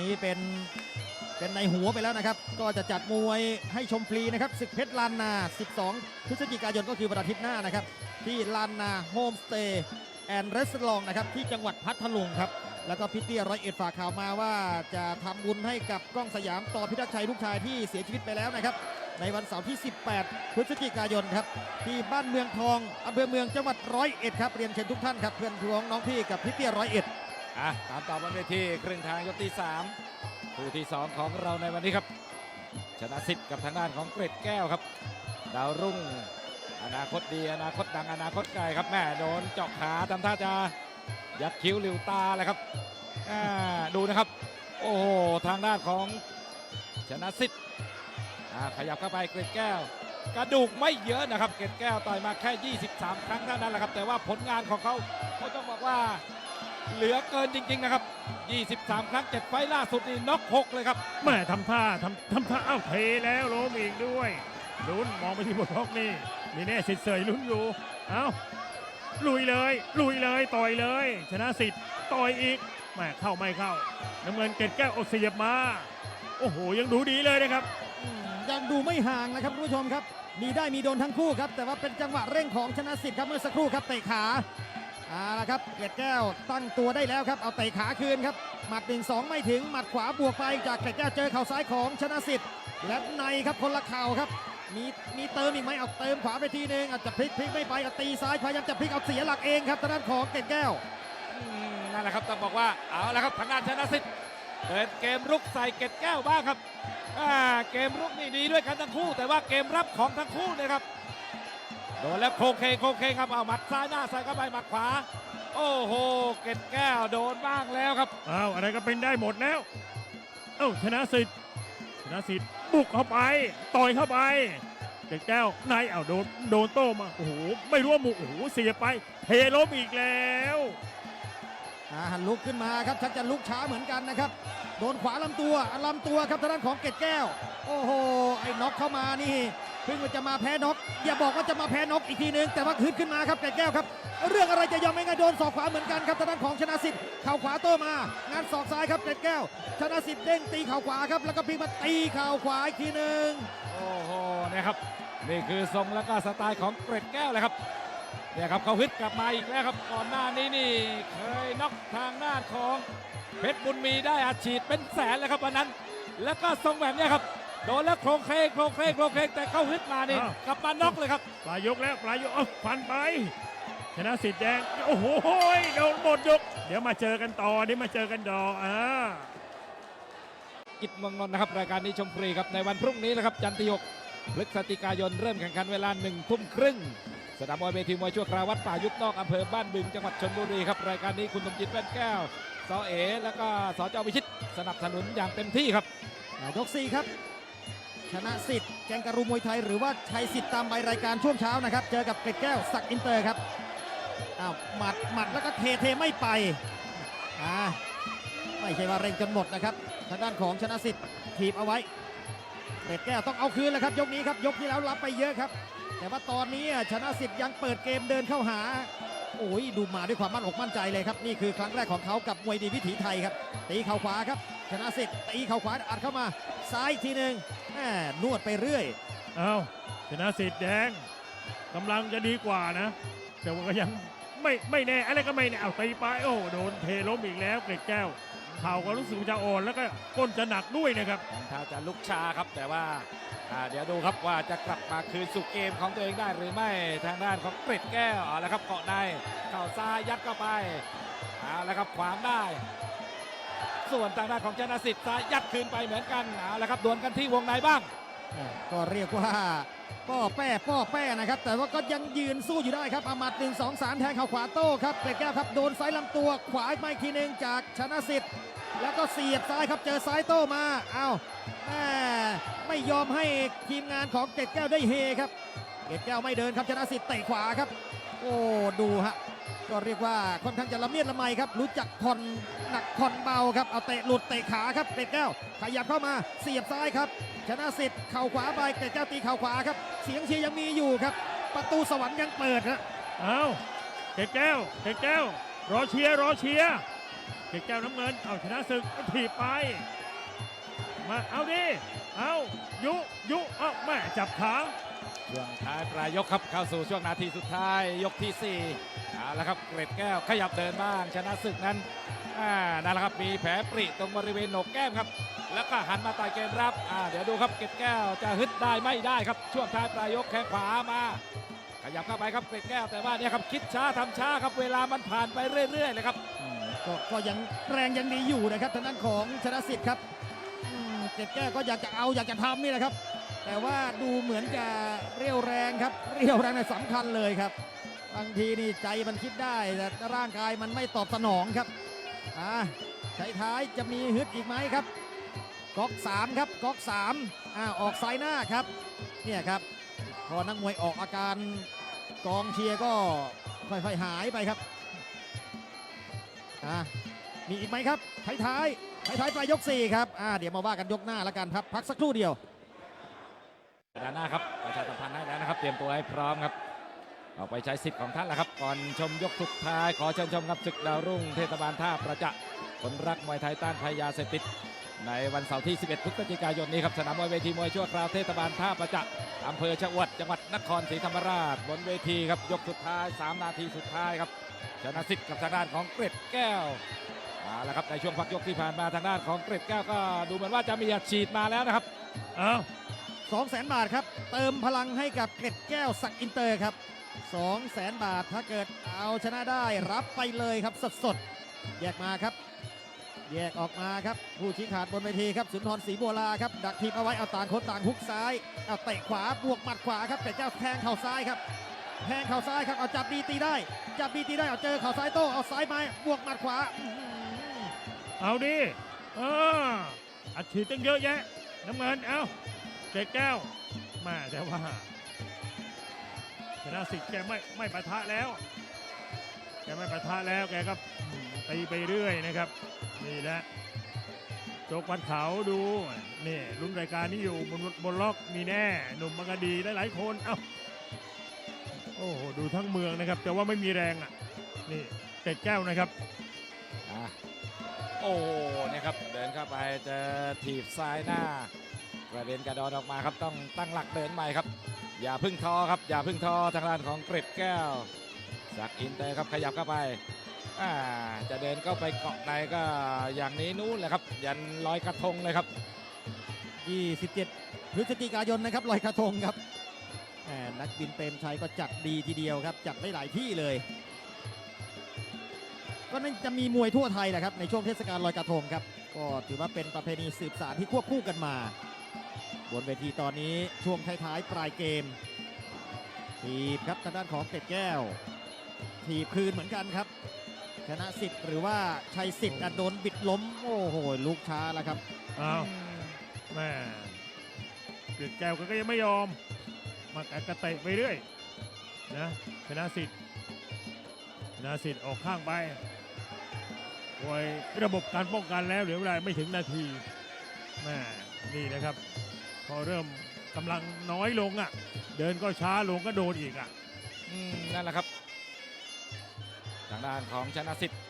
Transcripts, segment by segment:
นี้เป็นเป็นในหัวไปแล้วนะครับ ก็จะจัดมวยให้ชมฟรีนะครับศึกเพชรลานนา 12 พฤศจิกายนก็คือวันอาทิตย์หน้านะครับ ที่ลานนาโฮมสเตย์แอนด์รีสอร์ทนะครับที่จังหวัดพัทลุงครับ แล้วก็พิตตี้ร้อยเอ็ดฝากข่าวมาว่าจะทำบุญให้กับกล้องสยามต่อพิทักษ์ชัยลูกชายที่เสียชีวิตไปแล้วนะครับ ในวันเสาร์ที่ 18 พฤศจิกายนครับ ที่บ้านเมืองทองอำเภอเมืองจังหวัดร้อยเอ็ดครับเรียนเชิญทุกท่านครับเพื่อนพ้องน้องพี่กับพิตตี้ร้อยเอ็ด อะตามต่อบนเวทีครึ่งทางยกที่3คู่ที่ 2 ของเราในวันนี้ครับ ชนะสิทธิ์กับทางด้านของเกร็ดแก้วครับ ดาวรุ่ง อนาคตดีอนาคตดังอนาคตไกลครับแม่โดนเจาะขาทำท่าจะยักคิ้วหลิวตาเลยครับดูนะครับ โอ้โหทางด้านของชนะสิทธิ์ขยับเข้าไปเกร็ดแก้ว กระดูกไม่เยอะนะครับ เกร็ดแก้วต่อยมาแค่ 23 ครั้งเท่านั้นแหละครับ แต่ว่าผลงานของเขาเขาต้องบอกว่า เหลือเกินจริง ๆ นะครับ 23 ครั้ง 7 ไฟล์ล่าสุดนี่น็อก6เลยครับ แม่ทำท่าทำทำท่าอ้าวเทแล้วล้มอีกด้วยลุ้นมองไปที่บนฮอกนี่มีแน่สิทธิ์เสยลุ้นอยู่เอ้าลุยเลย ลุยเลยต่อยเลย ชนะสิทธิ์ต่อยอีกแม่เข้าไม่เข้าน้ำเงินเกล็ดแก้วเอาเสียบมา โอ้โห ยังดูดีเลยนะครับอืมยังดูไม่ห่างนะครับคุณผู้ชมครับ มีได้มีโดนทั้งคู่ครับ แต่ว่าเป็นจังหวะเร่งของชนะสิทธิ์ครับเมื่อสักครู่ครับเตะขา เอาละครับเกล็ดแก้วตั้งตัวได้แล้วครับ เอาเตะขาคืนครับ หมัดหนึ่งสองไม่ถึง หมัดขวาบวกไปจากเกล็ดแก้วเจอเข่าซ้ายของชนะสิทธิ์และในครับคนละเข่าครับ มีมีเติมอีกไหมเอาเติมขวาไปทีนึงอาจจะพลิกพลิกไม่ไปเอาตีซ้ายพยายามจะพลิกเอาเสียหลักเองครับทางด้านของเกล็ดแก้วอืมนั่นแหละครับต้องบอกว่าเอาละครับทางด้านชนะสิทธิ์เปิดเกมรุกใส่เกตแก้วบ้างครับอ่าเกมรุกนี่ดีด้วยกันทั้งคู่ แต่ว่าเกมรับของทั้งคู่เนะครับ โดนแล้วโคเคโคเคครับเอาหมัดซ้ายหน้าใส่เข้าไปหมัดขวา โอ้โห เกตแก้วโดนบ้างแล้วครับ อ้าวอะไรก็เป็นได้หมดแล้ว เอ้าชนะสิทธิ์ชนะสิทธิ์บุกเข้าไป ต่อยเข้าไปเด็กแก้วนายเอาโดนโดนโต้มา โอ้โห ไม่รู้ว่าหมุโอ้โหเสียไป เทล้มอีกแล้วอ่าหันลุกขึ้นมาครับชักจะลุกช้าเหมือนกันนะครับ โดนขวาลำตัวลำตัวครับทางด้านของเกตแก้ว โอ้โห ไอ้น็อกเข้ามานี่ เพิ่งจะมาแพ้น็อก อย่าบอกว่าจะมาแพ้น็อกอีกทีนึง แต่ว่าขึ้นขึ้นมาครับเกตแก้วครับ เรื่องอะไรจะยอมไม่ง่ายโดนศอกขวาเหมือนกันครับทางด้านของชนะสิทธิ์เข่าขวาโต้มา งานศอกซ้ายครับเกตแก้ว ชนะสิทธิ์เด้งตีเข่าขวาครับ แล้วก็พลิกมาตีเข่าขวาอีกทีนึง โอ้โห นะครับ นี่คือทรงแล้วก็สไตล์ของเกรดแก้วเลยครับเนี่ยครับเขาฮึดกลับมาอีกแล้วครับ ก่อนหน้านี้นี่เคยน็อกทางด้าของ เพชรบุญมีได้อาชีพเป็นแสนเลยครับวันนั้น แล้วก็ทรงแบบเนี้ยครับโดนแล้วโครงเคงโครงเคงโครงเคงแต่เข้าฮึดมานี่อ้าว กลับมาน็อกเลยครับ ปลายยกแล้วปลายยกเอ้าฟันไป ชนะสิทธิ์แดง โอ้โหโดนหมดยก เดี๋ยวมาเจอกันต่อเดี๋ยวมาเจอกันดออ่า กิจเมืองนนท์นะครับ รายการนี้ชมฟรีครับ ในวันพรุ่งนี้นะครับ จันทร์ที่6พฤศจิกายนเริ่มแข่งขันเวลาหนึ่งทุ่มครึ่งสนามมวยเวทีมวยชั่วคราววัดป่ายุบนอกอำเภอบ้านบึงจังหวัดชลบุรีครับ รายการนี้คุณสมจิตแว่นแก้ว สอเอแล้วก็สจวิชิตสนับสนุนอย่างเต็มที่ครับยก4ครับ ชนะสิทธิ์แกงกะรูมวยไทยหรือว่าชัยสิทธิ์ตามใบรายการช่วงเช้านะครับ เจอกับเกร็ดแก้วสักอินเตอร์ครับอ้าวหมัดหมัดแล้วก็เทเทไม่ไปอ่าไม่ใช่ว่าเร่งจนหมดนะครับทางด้านของชนะสิทธิ์ถีบเอาไว้เกร็ดแก้วต้องเอาคืนแล้วครับ ยกนี้ครับยกที่แล้วรับไปเยอะครับ แต่ว่าตอนนี้ชนะสิทธิ์ยังเปิดเกมเดินเข้าหา โอ้ยดูมาด้วยความมั่นอกมั่นใจเลยครับ นี่คือครั้งแรกของเขากับมวยดีวิถีไทยครับ ตีเข่าขวาครับ ชนะสิทธิ์ตีเข่าขวาอัดเข้ามา ซ้ายทีหนึ่งแหม่นวดไปเรื่อย เอาชนะสิทธิ์แดงกำลังจะดีกว่านะ แต่ว่าก็ยังไม่ไม่แน่อะไรก็ไม่แน่เอาตีไปโอ้โดนเทล้มอีกแล้วเกล็ดแก้ว เข่าก็รู้สึกจะอ่อนแล้วก็ก้นจะหนักด้วยนะครับถ้าจะลุกช้าครับแต่ว่าอ่าเดี๋ยวดูครับว่าจะกลับมาคืนสู่เกมของตัวเองได้หรือไม่ทางด้านของเกร็ดแก้วเอาละครับเกาะในเข่าซ้ายยัดเข้าไปเอาละครับขวางได้ ส่วนทางด้านของชนะสิทธิ์ซ้ายยัดคืนไปเหมือนกันเอาละครับดวลกันที่วงในบ้างแหม่ก็เรียกว่าป้อแป้ป้อแป้นะครับ แต่ว่าก็ยังยืนสู้อยู่ได้ครับอามัดหนึ่งสองสามแทงเข่าขวาโต้ครับเกร็ดแก้วครับโดนซ้ายลำตัวขวาอีกมาอีกทีหนึ่งจากชนะสิทธิ์ แล้วก็เสียบซ้ายครับเจอซ้ายโต้มาเอาแม่ไม่ยอมให้ทีมงานของเกร็ดแก้วได้เฮครับเกร็ดแก้วไม่เดินครับชนะสิทธิ์เตะขวาครับ โอ้ดูฮะก็เรียกว่าค่อนข้างจะละเมียดละไมครับ รู้จักผ่อนหนักผ่อนเบาครับเอาเตะหลุดเตะขาครับเกร็ดแก้วขยับเข้ามาเสียบซ้ายครับ ชนะสิทธิ์เข่าขวาไปเกร็ดแก้วตีเข่าขวาครับ เสียงเชียร์ยังมีอยู่ครับ ประตูสวรรค์ยังเปิดฮะเอาเกล็ดแก้วเกล็ดแก้วรอเชียร์รอเชียร์ เกตแก้วน้ำเงิน เอาชนะศึกถีบไป มาเอาดิ เอายุยุเอาแม่จับขาช่วงท้ายปลายยกครับเข้าสู่ช่วงนาทีสุดท้ายยกที่4เอาละครับเกร็ดแก้วขยับเดินบ้าง ชนะศึกนั้นอ่านั่นแหละครับมีแผลปริตรงบริเวณโหนกแก้มครับ แล้วก็หันมาต่อยเกมรับอ่าเดี๋ยวดูครับเกร็ดแก้วจะฮึดได้ไม่ได้ครับช่วงท้ายปลายยกแข้งขวามาขยับเข้าไปครับเกร็ดแก้วแต่ว่าเนี่ยครับคิดช้าทำช้าครับเวลามันผ่านไปเรื่อยๆเลยครับ ก็ก็ยังแรงยังดีอยู่นะครับทางด้านของชนะสิทธิ์ครับอืมเกร็ดแก้วก็อยากจะเอาอยากจะทำนี่แหละครับ แต่ว่าดูเหมือนจะเรี่ยวแรงครับ เรี่ยวแรงในยสำคัญเลยครับบางทีนี่ใจมันคิดได้แต่ร่างกายมันไม่ตอบสนองครับอ่าท้ายจะมีฮึดอีกไหมครับก๊อก3ครับก๊อก3อ่าออกซ้ายหน้าครับเนี่ยครับ พอนักมวยออกอาการกองเชียร์ก็ค่อยๆหายไปครับ อ่ามีอีกไหมครับท้ายๆท้ายๆปลายยก4ครับอ่าเดี๋ยวมาว่ากันยกหน้าแล้วกันครับ พักสักครู่เดียวด้านหน้าครับประชาสัมพันธ์ให้แล้วนะครับ เตรียมตัวให้พร้อมครับออกไปใช้สิทธิ์ของท่านแล้วครับ ก่อนชมยกสุดท้ายขอเชิญชมครับศึกดาวรุ่งเทศบาลท่าประจะคนรักมวยไทยต้านภัยยาเสพติดในวันเสาร์ที่ 11 พฤศจิกายนนี้ครับสนามมวยเวทีมวยชั่วคราวเทศบาลท่าประจะอำเภอชะอวดจังหวัดนครศรีธรรมราชบนเวทีครับยกสุดท้าย 3 นาทีสุดท้ายครับ ชนะสิทธิ์กับทางด้านของเกรดแก้วเอาละครับในช่วงพักยกที่ผ่านมาทางด้านของเกรดแก้วก็ดูเหมือนว่าจะมีอัดฉีดมาแล้วนะครับเอา2แสนบาทครับ เติมพลังให้กับเกรดแก้วสักอินเตอร์ครับ2 0 0แสนบาทถ้าเกิดเอาชนะได้รับไปเลยครับสดสดแยกมาครับ แยกออกมาครับ ผู้ชี้ขาดบนเวทีครับ สุนทรศรีบัวลาครับ ดักทีมเอาไว้เอาต่างคนต่างฮุกซ้ายเอาเตะขวาบวกหมัดขวาครับเกรดแก้วแทงเข่าซ้ายครับ แทงเข่าซ้ายครับเอาจับดีตีได้ จับดีตีได้เอาเจอเข่าซ้ายโต้เอาซ้ายมาบวกหมัดขวาเอาดิเอออัดฉีดตั้งเยอะแยะน้ำเงินเอาเกตแก้วมาแต่ว่าชนะสิทธิ์แกไม่ไม่ปะทะแล้วแกไม่ปะทะแล้วแกก็ตีไปเรื่อยนะครับ นี่แหละโจกวันเขาดูนี่รุ่นรายการนี้อยู่บนบนล็อกมีแน่ หนุ่มมังกรดีหลายๆคนเอ้า โอ้โหดูทั้งเมืองนะครับ แต่ว่าไม่มีแรงอะนี่เกตแก้วนะครับ อะโอ้โหเนี่ยครับเดินเข้าไปเจอถีบซ้ายหน้ากระเด็นกระดอนออกมาครับต้องตั้งหลักเดินใหม่ครับ อย่าพึ่งท้อครับอย่าพึ่งท้อทางด้านของเกร็ดแก้วสักอินเตอร์ครับขยับเข้าไปอ่าจะเดินเข้าไปเกาะในก็อย่างนี้นู้นแหละครับ ยันลอยกระทงเลยครับ 27 พฤศจิกายนนะครับลอยกระทงครับ แหมนักบินเปรมชัยก็จัดดีทีเดียวครับ จัดได้หลายที่เลย ก็น่าจะมีมวยทั่วไทยแหละครับ ในช่วงเทศกาลลอยกระทงครับ ก็ถือว่าเป็นประเพณีสืบสานที่ควบคู่กันมา บนเวทีตอนนี้ช่วงท้ายๆปลายเกม ทีบครับทางด้านของเกร็ดแก้ว ทีบคืนเหมือนกันครับชนะสิทธิ์หรือว่าชัยสิทธิ์โดนบิดล้ม โอ้โหลูกช้าแล้วครับเอาวแม่เกล็ดแก้วก็ยังไม่ยอม มากระเตะไปเรื่อยนะชนะสิทธิ์ชนะสิทธิ์ออกข้างไปโวยระบบการป้องกันแล้วเหลือเวลาไม่ถึงนาทีแม่นี่นะครับ พอเริ่มกำลังน้อยลงอะ เดินก็ช้าลงก็โดนอีกอะนั่นแหละครับ ทางด้านของชนะสิทธิ์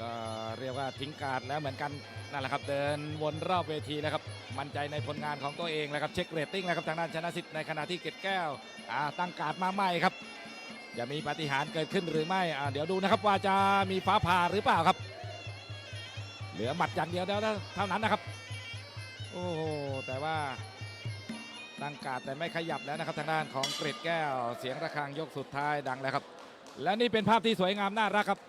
ก็เรียกว่าทิ้งการดแล้วเหมือนกันนั่นแหละครับ เดินวนรอบเวทีแล้วครับ มั่นใจในผลงานของตัวเองแล้วครับเช็คเรตติ้งแล้วครับทางด้านชนะสิทธิ์ในขณะที่เกตแก้วอ่าตั้งการดมาใหม่ครับจะมีปาฏิหาริย์เกิดขึ้นหรือไม่อ่าเดี๋ยวดูนะครับว่าจะมีฟ้าผ่าหรือเปล่าครับ เหลือหมัดอย่างเดียวแล้วเท่านั้นนะครับ โอ้โหแต่ว่าตั้งการดแต่ไม่ขยับแล้วนะครับทางด้านของเกรดแก้ว เสียงระฆังยกสุดท้ายดังแล้วครับ และนี่เป็นภาพที่สวยงามน่ารักครับ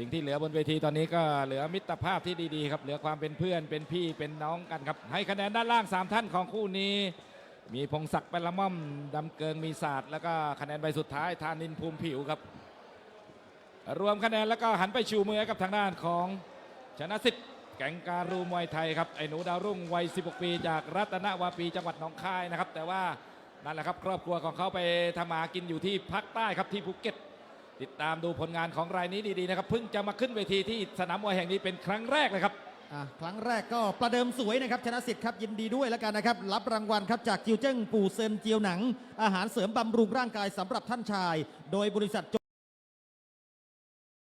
สิ่งที่เหลือบนเวทีตอนนี้ก็เหลือมิตรภาพที่ดีๆครับ เหลือความเป็นเพื่อนเป็นพี่เป็นน้องกันครับ ให้คะแนนด้านล่าง 3 ท่านของคู่นี้ มีพงศักดิ์เป็นละม่อมดำเกิงมีศาสตร์แล้วก็คะแนนใบสุดท้ายธานินภูมิผิวครับ รวมคะแนนแล้วก็หันไปชูมือกับทางด้านของชนะสิทธิ์แก่งการูมวยไทยครับไอ้หนูดาวรุ่งวัย 16 ปีจากรัตนวาปีจังหวัดหนองคายนะครับ แต่ว่านั่นแหละครับครอบครัวของเขาไปทำมากินอยู่ที่ภาคใต้ครับที่ภูเก็ต ติดตามดูผลงานของรายนี้ดีๆนะครับเพิ่งจะมาขึ้นเวทีที่สนามมวยแห่งนี้เป็นครั้งแรกเลยครับ อะครั้งแรกก็ประเดิมสวยนะครับชนะสิทธิ์ครับยินดีด้วยแล้วกันนะครับ รับรางวัลครับจากจิวเจิ้งปู่เซินเจียวหนัง อาหารเสริมบำรุงร่างกายสำหรับท่านชาย โดยบริษัท